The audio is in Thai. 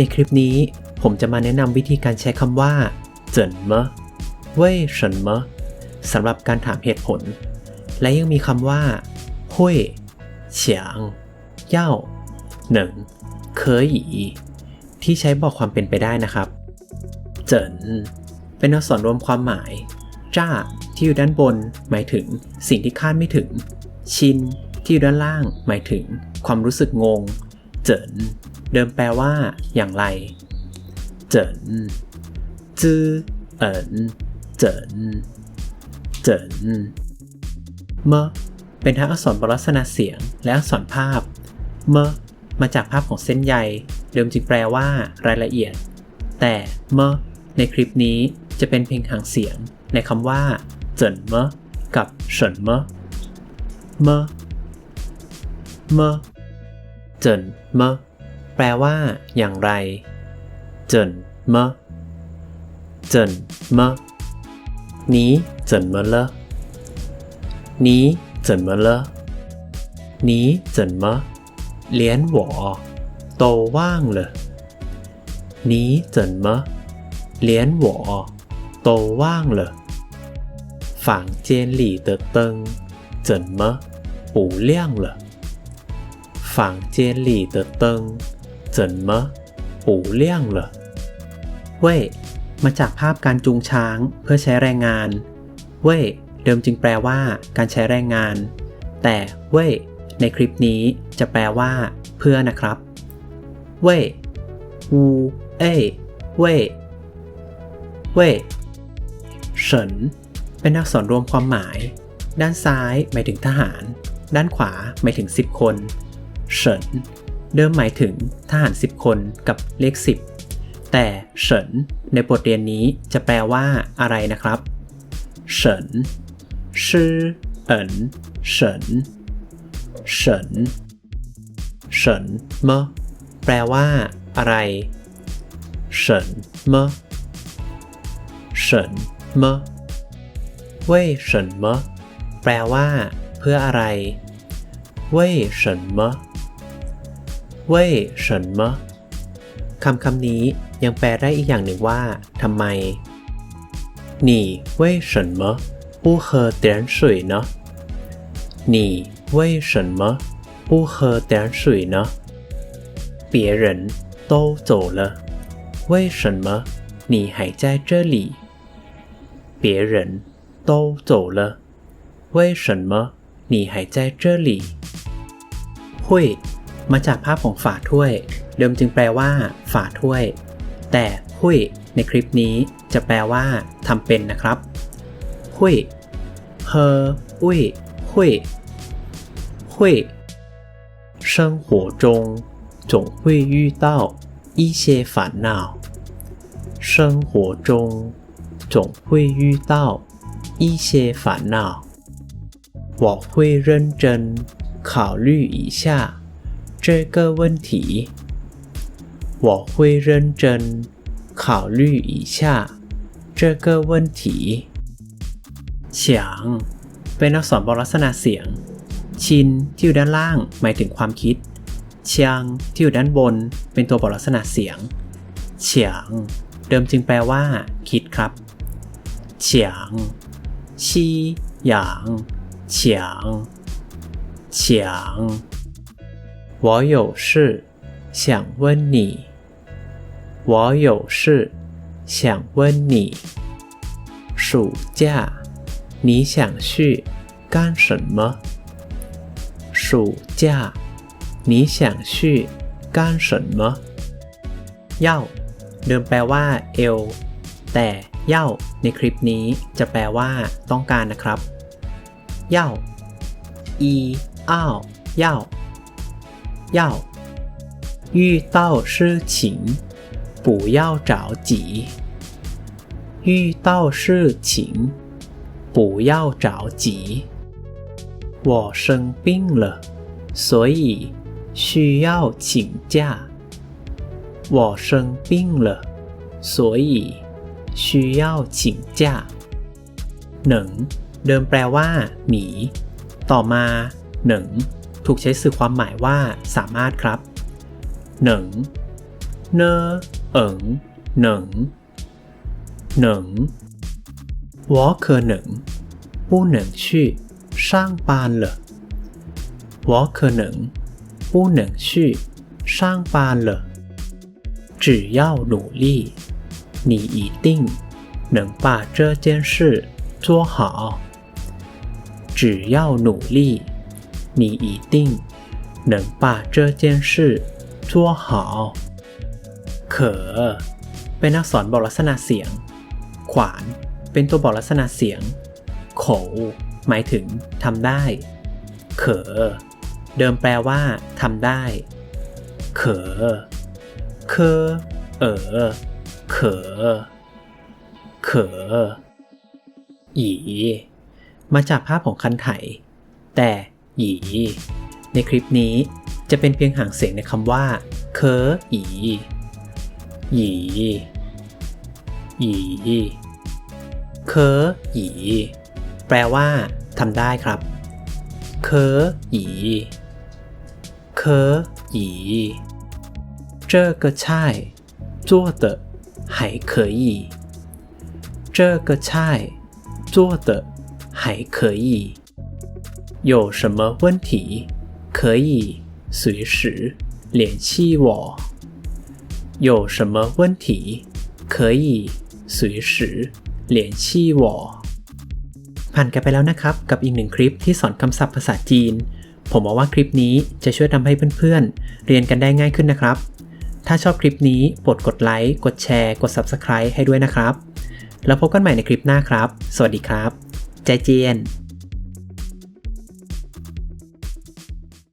ในคลิปนี้ผมจะมาแนะนำวิธีการใช้คำว่าเจินเมะเว่ยเฉินเมะสำหรับการถามเหตุผล และยังมีคำว่าห้วยเฉียง เย่าหนึ่งเคยหยีที่ใช้บอกความเป็นไปได้นะครับ เจินเป็นอักษรรวมความหมาย จ้า ที่อยู่ด้านบน หมายถึงสิ่งที่คาดไม่ถึง ชิน ที่อยู่ด้านล่าง หมายถึง ความรู้สึกงง เจินเดิมแปลว่า อย่างไร เจินจื้อเอินเจินเจินเมเป็นทั้งอักษรบรลักษณะเสียง และอักษรภาพ เมมาจากภาพของเส้นใย เดิมจึงแปลว่ารายละเอียด แต่เมในคลิปนี้จะเป็นเพียงหางเสียง ในคำว่าเจินเมกับเฉินเมเมเม เจินเมะแปลว่า อย่างไร เจินมะจินมะนี้เจินเมะเลนี้เจินเมะเลนี้เจินเมะเลี้ยนหวอโตว่างเลยนี้เจินเมะเลี้ยน 房间里的灯怎么不亮了？เว่ยมาจากภาพการจูงช้างเพื่อใช้แรงงาน เว่ยเดิมจึงแปลว่า การใช้แรงงาน แต่เว่ยในคลิปนี้จะแปลว่า เพื่อนะครับ เว่ยวูเอ้ยเว่ยเว่ยเฉินเป็นอักษรรวมความหมาย ด้านซ้ายหมายถึงทหาร ด้านขวาหมายถึง 10 คน เฉินเดิมหมายถึงทหาร 10 คนกับเลข 10 แต่เฉินในบทเรียนนี้จะแปลว่าอะไรนะครับเฉินชื่อเอินเฉินเฉินเฉินเมะแปลว่าอะไรเฉินเมะเฉินเมะเว่ยเฉินเมะแปลว่า เพื่ออะไร เว่ยเฉินเมะ เว่ยเฉินเมะคำคำนี้ยังแปลได้อีกอย่างหนึ่งว่าทำไม你为什么不喝点水呢你为什么不喝点水呢别人都走了为什么你还在这里别人都走了为什么你还在这里หุย มาจากภาพของฝาถ้วย เดิมจึงแปลว่า ฝาถ้วย แต่หุยในคลิปนี้จะแปลว่าทำเป็นนะครับหุยเฮออุ้ยหุยหุย生活中总会遇到一些烦恼生活中总会遇到一些烦恼我会认真考虑一下 这个问题我会认真考虑一下这个问题เฉียงเป็นอักษรบรลักษณะเสียง ชินที่อยู่ด้านล่างหมายถึงความคิด เชียงที่อยู่ด้านบนเป็นตัวบรลักษณะเสียง เฉียง เดิมจึงแปลว่า คิดครับ เฉียงชีหยางเฉียงเฉียง 我有事想问你我有事想问你暑假你想去干什么暑假你想去干什么เย่าเดิมแปลว่า เอว แต่เย่าในคลิปนี้จะแปลว่า ต้องการนะครับ เย่าอีอ้าวเย่า เย่า遇到事情不要着急遇到事情不要着急我生病了所以需要请假我生病了所以需要请假หนึ่งเดิมแปลว่า หนี ต่อมาหนึ่ง ถูกใช้สื่อความหมายว่า สามารถครับหนึ่ง 呢嗯能能，我可能不能去上班了。我可能不能去上班了。只要努力，你一定能把这件事做好。只要努力， 你一定能把这件事做好。เขอเป็นอักษรบอกลักษณะเสียง ขวาน เป็นตัวบอกลักษณะเสียง โขหมายถึงทำได้ เขอ เดิมแปลว่าทำได้ เขอ เคอ เออ เขอ เขอ อี มาจากภาพของคันไถ แต่ หยี ในคลิปนี้จะเป็นเพียงหางเสียงในคำว่า เคออี หยี หยี เคอหยี แปลว่าทำได้ครับ เคอหยี เคอหยี这个菜做的还可以这个菜做的还可以 有什么问题可以随时联系我。有什么问题可以随时联系我。ผ่านกันไปแล้วนะครับ กับอีกหนึ่งคลิปที่สอนคำศัพท์ภาษาจีน ผมหวังว่าคลิปนี้จะช่วยทำให้เพื่อนๆ เรียนกันได้ง่ายขึ้นนะครับ ถ้าชอบคลิปนี้โปรดกดไลค์กดแชร์ กด Subscribe ให้ด้วยนะครับ แล้วพบกันใหม่ในคลิปหน้าครับ สวัสดีครับ ใจเจียน